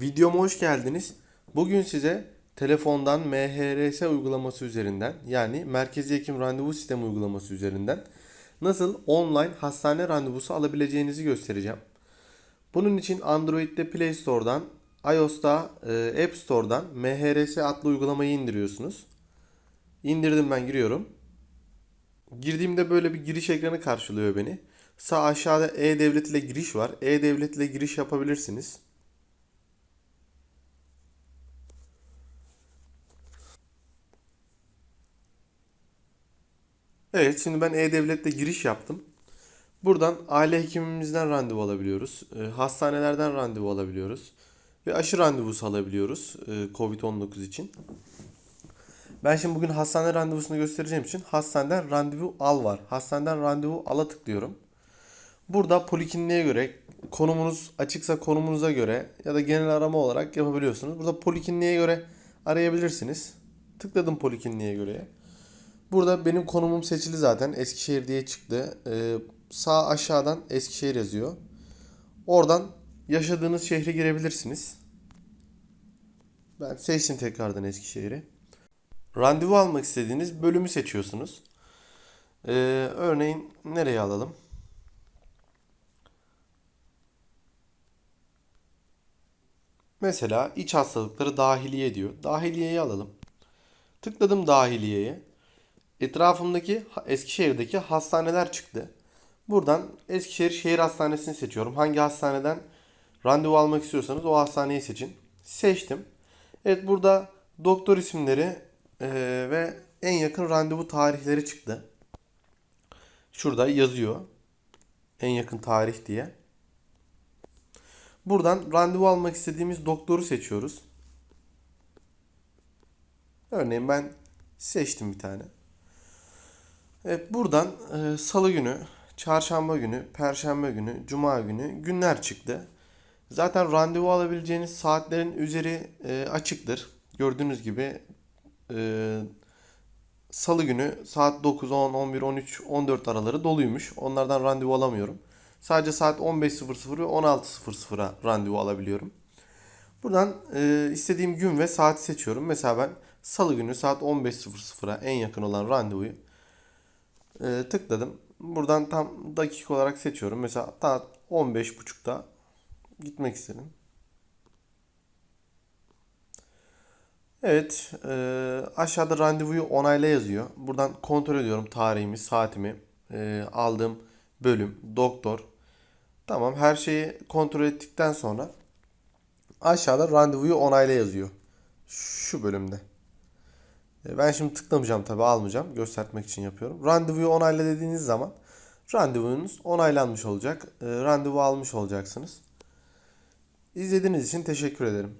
Videoma hoş geldiniz. Bugün size telefondan MHRS uygulaması üzerinden yani Merkezi Hekim Randevu Sistemi uygulaması üzerinden nasıl online hastane randevusu alabileceğinizi göstereceğim. Bunun için Android'de Play Store'dan, iOS'ta e, App Store'dan MHRS adlı uygulamayı indiriyorsunuz. İndirdim ben giriyorum. Girdiğimde böyle bir giriş ekranı karşılıyor beni. Sağ aşağıda E-Devlet ile giriş var. E-Devlet ile giriş yapabilirsiniz. Evet, şimdi ben E-Devlet'te giriş yaptım. Buradan aile hekimimizden randevu alabiliyoruz. e, Hastanelerden randevu alabiliyoruz. Ve aşı randevusu alabiliyoruz e, Covid-19 için. Ben şimdi bugün hastane randevusunu göstereceğim için hastaneden randevu al var. Hastaneden randevu ala tıklıyorum. Burada polikliniğe göre konumunuz açıksa konumunuza göre ya da genel arama olarak yapabiliyorsunuz. Burada polikliniğe göre arayabilirsiniz. Tıkladım polikliniğe göre. Burada benim konumum seçili zaten. Eskişehir diye çıktı. Ee, sağ aşağıdan Eskişehir yazıyor. Oradan yaşadığınız şehre girebilirsiniz. Ben seçtim tekrardan Eskişehir'i. Randevu almak istediğiniz bölümü seçiyorsunuz. Ee, örneğin nereye alalım? Mesela iç hastalıkları dahiliye diyor. Dahiliyeyi alalım. Tıkladım dahiliyeye. Etrafımdaki Eskişehir'deki hastaneler çıktı. Buradan Eskişehir Şehir Hastanesi'ni seçiyorum. Hangi hastaneden randevu almak istiyorsanız o hastaneyi seçin. Seçtim. Evet burada doktor isimleri eee, ve en yakın randevu tarihleri çıktı. Şurada yazıyor. En yakın tarih diye. Buradan randevu almak istediğimiz doktoru seçiyoruz. Örneğin ben seçtim bir tane. Evet buradan e, salı günü, çarşamba günü, perşembe günü, cuma günü günler çıktı. Zaten randevu alabileceğiniz saatlerin üzeri e, açıktır. Gördüğünüz gibi e, salı günü saat 9, 10, 11, 13, 14 araları doluymuş. Onlardan randevu alamıyorum. Sadece saat 15.00 ve 16.00'a randevu alabiliyorum. Buradan e, istediğim gün ve saati seçiyorum. Mesela ben salı günü saat 15.00'a en yakın olan randevuyu e, tıkladım. Buradan tam dakika olarak seçiyorum. Mesela saat 15.30'da gitmek istedim. Evet, e, aşağıda randevuyu onayla yazıyor. Buradan kontrol ediyorum tarihimi, saatimi, e, aldığım bölüm, doktor. Tamam, her şeyi kontrol ettikten sonra aşağıda randevuyu onayla yazıyor. Şu bölümde. E, Ben şimdi tıklamayacağım tabii almayacağım. Göstermek için yapıyorum. Randevuyu onayla dediğiniz zaman randevunuz onaylanmış olacak. E, Randevu almış olacaksınız. İzlediğiniz için teşekkür ederim.